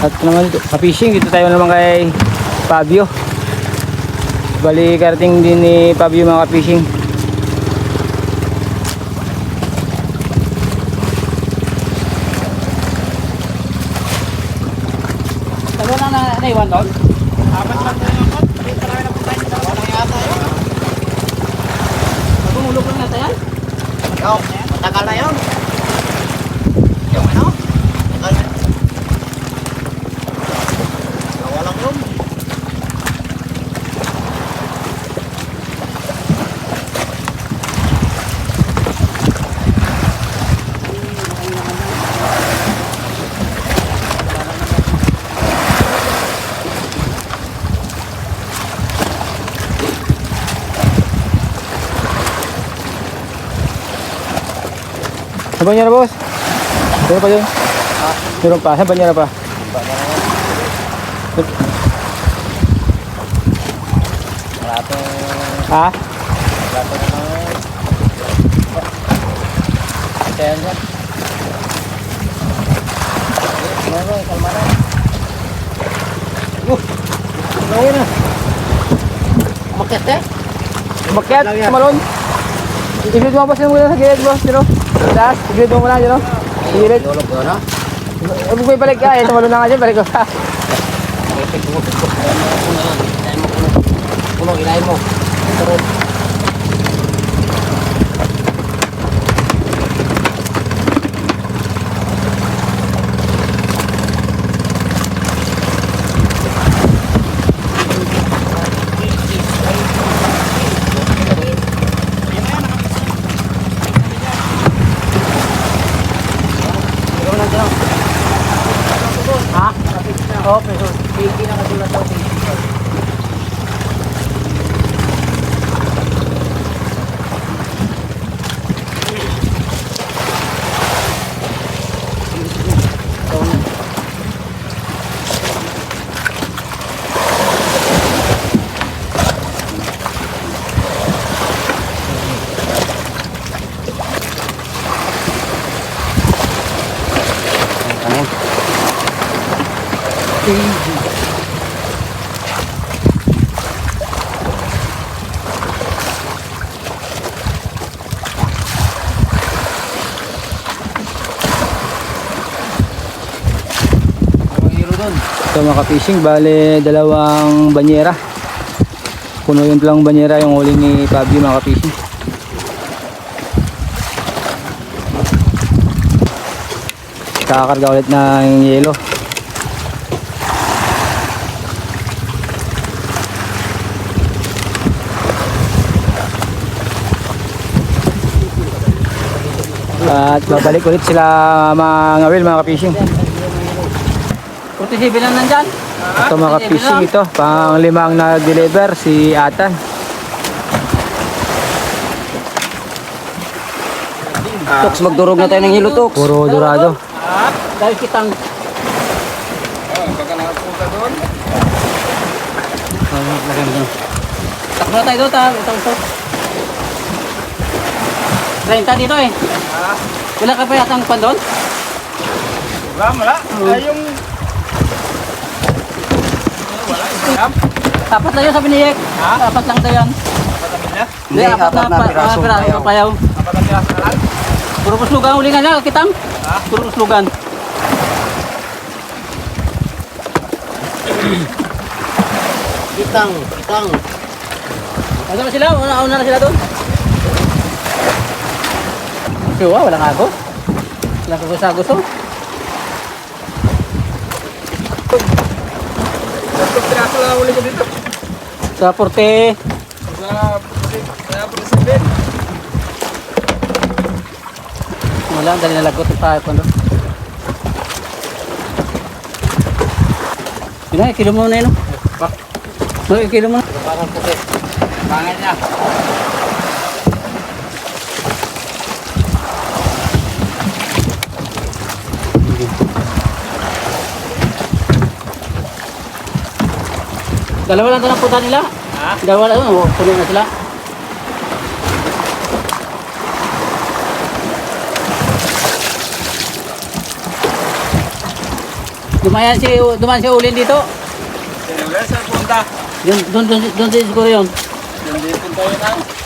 At naman dito, ka-fishing, dito tayo naman kay Fabio. Bali, karating din ni Fabio mga ka-fishing. Ano na na naiwan doon? Magumulog lang natin yan? Yo, matagal na yun. Banyera, boss? Meron pa yun? Meron pa? Sa banyera pa? Rato, Ha? rato na naman. Ito yan dyan. Ano, kalma na. Gawin na. Umakyat eh. Umakyat, tumalon. I-grid mo boss yun muna sa gilid boss, you know? Taas, i-grid mo muna, you know? Sa gilid. Tulog ko na. Eh, Huwag may balik ka, eh. Tumalon na nga dyan, balik ko pa. Puno, ilahin mo. Turun. Ha? Okay. 80 na kasi lang sa 80. KG. So mga fishing bale dalawang banyera. Puno yung lang banyera yung huli ni Fabio mga fishing Kakarga ulit ng yelo. At babalik ulit sila mga will mga ka-fishing. 47 lang nandyan. Ito mga fishing ito, pang limang nag-deliver si Atan. Toks, magdurog na tayo ng hilo, Toks. Puro dorado. Dahil kitang Takbo na tayo doon, ta. Ito, ito. 30 dito eh. Wala ka pa yatang pan doon? Wala, wala. Ay, yung Apat lang yun sabi ni Yek. Apat lang daw yan. patamilya. Hindi, apat na pa- ah, piraso pa payaw. Apat ang piraso na lang. Puro kuslugan uli nga niya, kitang. Puro kuslugan. Kitang, kitang. Ano na sila? Una, una na sila doon? Siwa, walang agos. Walang agos agos oh. Tatlong piraso lang ang uli ko dito. Sa porte. Sa sa President. Wala, dali na lagot pa kondo. Yun na, kilo mo na yun. No, kilo mo na. Parang puti. Pangit niya. Dalawa lang ito ng puta nila. Ha? Dalawa lang, oh, puno na sila. Dumayan si, dumaan si Ulin dito. Sinula sa punta. Doon, doon, doon din siguro yun. Hindi punta yun ang.